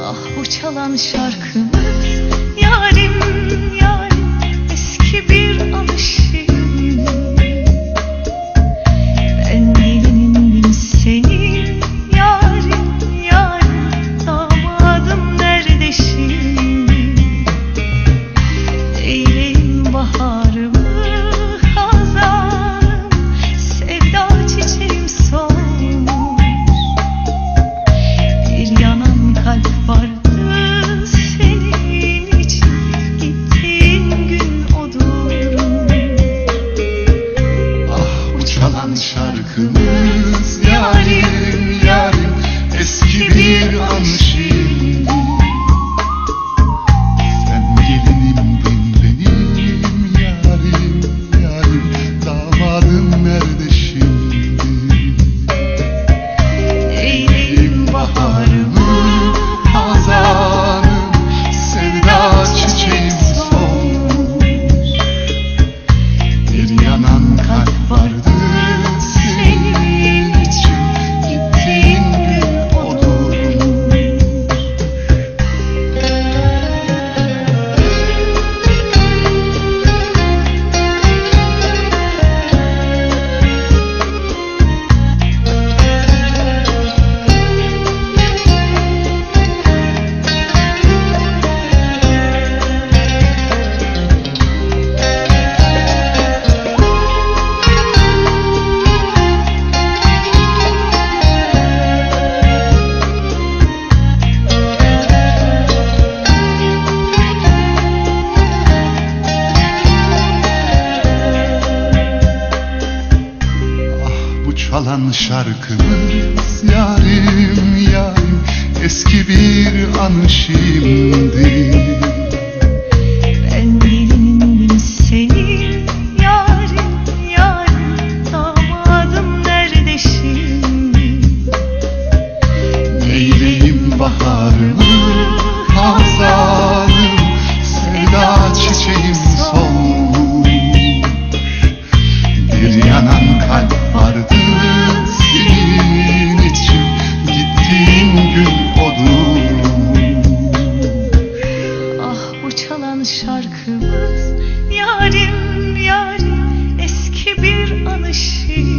Ah bu çalan şarkımız Şarkımız yârim. Çalan şarkımız yarim yarim. Eski bir anı şimdi. şarkımız. Yarim yarim eski bir anı şiir.